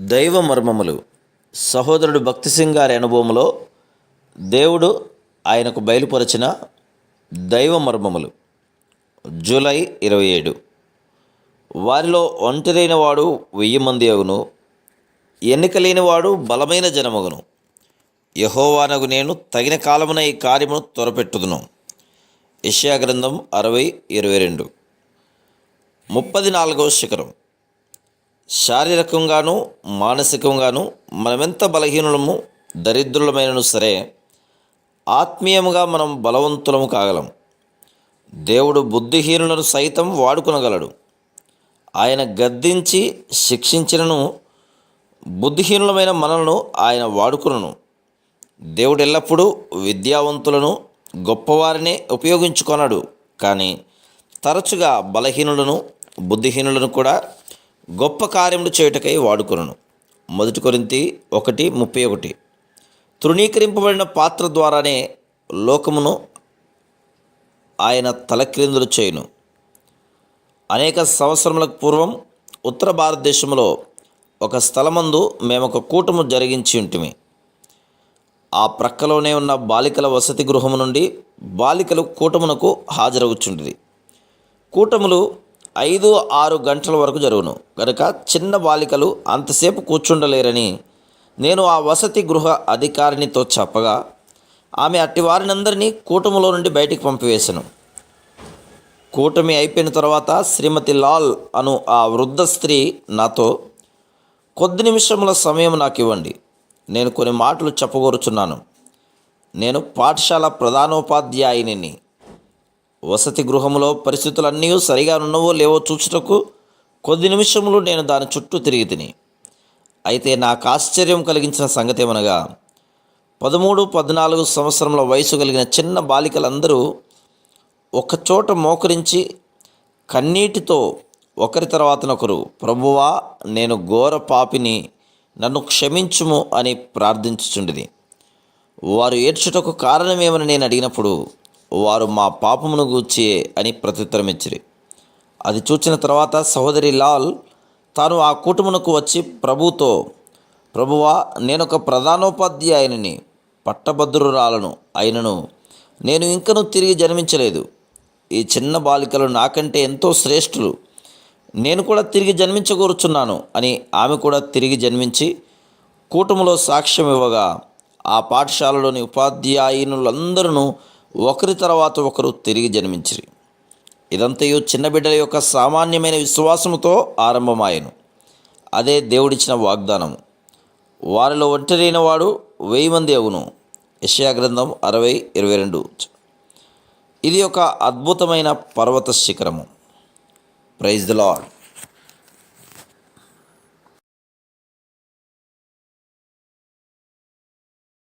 దైవ మర్మములు. సహోదరుడు భక్తి సింగ్ గారి అనుభవంలో దేవుడు ఆయనకు బయలుపరిచిన దైవ మర్మములు. జూలై ఇరవై ఏడు. వారిలో ఒంటరైన వాడు వెయ్యి మంది అగును. ఎన్నిక లేనివాడు బలమైన జనమగును. యహోవానగు నేను తగిన కాలమున ఈ కార్యమును త్వరపెట్టుదును. యెషయా గ్రంథం అరవై ఇరవై రెండు. ముప్పది నాలుగవ శిఖరం. శారీరకంగాను మానసికంగాను మనమెంత బలహీనులము దరిద్రులమైనను సరే ఆత్మీయముగా మనం బలవంతులము కాగలం. దేవుడు బుద్ధిహీనులను సైతం వాడుకొనగలడు. ఆయన గద్దించి శిక్షించినను బుద్ధిహీనులమైన మనలను ఆయన వాడుకును దేవుడు ఎల్లప్పుడూ విద్యావంతులను గొప్పవారినే ఉపయోగించుకొనడు. కానీ తరచుగా బలహీనులను బుద్ధిహీనులను కూడా గొప్ప కార్యములు చేయుటకై వాడుకొనును. మొదటి కొరింతి ఒకటి ముప్పై ఒకటి. తృణీకరింపబడిన పాత్ర ద్వారానే లోకమును ఆయన తలక్రిందులు చేయును. అనేక సంవత్సరములకు పూర్వం ఉత్తర భారతదేశంలో ఒక స్థలమందు మేము ఒక కూటము జరిగించి ఉంటిమి ఆ ప్రక్కలోనే ఉన్న బాలికల వసతి గృహము నుండి బాలికలు కూటమునకు హాజరవుచుండిరి. కూటములు ఐదు ఆరు గంటల వరకు జరుగును. కనుక చిన్న బాలికలు అంతసేపు కూర్చుండలేరని నేను ఆ వసతి గృహ అధికారినితో చెప్పగా ఆమె అట్టి వారినందరినీ కూటములో నుండి బయటికి పంపివేశాను కూటమి అయిపోయిన తర్వాత శ్రీమతి లాల్ అను ఆ వృద్ధ స్త్రీ నాతో కొద్ది నిమిషముల సమయం నాకు ఇవ్వండి. నేను కొన్ని మాటలు చెప్పగోరుచున్నాను. నేను పాఠశాల ప్రధానోపాధ్యాయునిని వసతి గృహములో పరిస్థితులన్నీ సరిగా ఉన్నవో లేవో చూచుటకు కొద్ది నిమిషములు నేను దాని చుట్టూ తిరిగి తిని. అయితే నాకు ఆశ్చర్యం కలిగించిన సంగతి ఏమనగా పదమూడు పద్నాలుగు సంవత్సరముల వయసు కలిగిన చిన్న బాలికలందరూ ఒకచోట మోకరించి కన్నీటితో ఒకరి తర్వాతనొకరు ప్రభువా నేను ఘోర పాపిని నన్ను క్షమించుము అని ప్రార్థించుచుండిది వారు ఏడ్చుటకు కారణమేమని నేను అడిగినప్పుడు వారు మా పాపమును గూర్చి అని ప్రత్యుత్తరం ఇచ్చిరి అది చూచిన తర్వాత సహోదరి లాల్ తాను ఆ కూటమునకు వచ్చి ప్రభుతో ప్రభువా నేనొక ప్రధానోపాధ్యాయుని పట్టభద్రురాలను అయినను నేను ఇంకను తిరిగి జన్మించలేదు. ఈ చిన్న బాలికలు నాకంటే ఎంతో శ్రేష్ఠులు. నేను కూడా తిరిగి జన్మించకూరుచున్నాను అని ఆమె కూడా తిరిగి జన్మించి కూటములో సాక్ష్యం ఇవ్వగా ఆ పాఠశాలలోని ఉపాధ్యాయునులందరూ ఒకరి తర్వాత ఒకరు తిరిగి జన్మించిరి. ఇదంతయు చిన్న బిడ్డల యొక్క సామాన్యమైన విశ్వాసముతో ఆరంభమాయను. అదే దేవుడిచ్చిన వాగ్దానము. వారిలో ఒంటరైన వాడు వెయ్యి మంది అవును. యెషయా గ్రంథం అరవై ఇరవై రెండు. ఇది ఒక అద్భుతమైన పర్వత శిఖరము. Praise the lord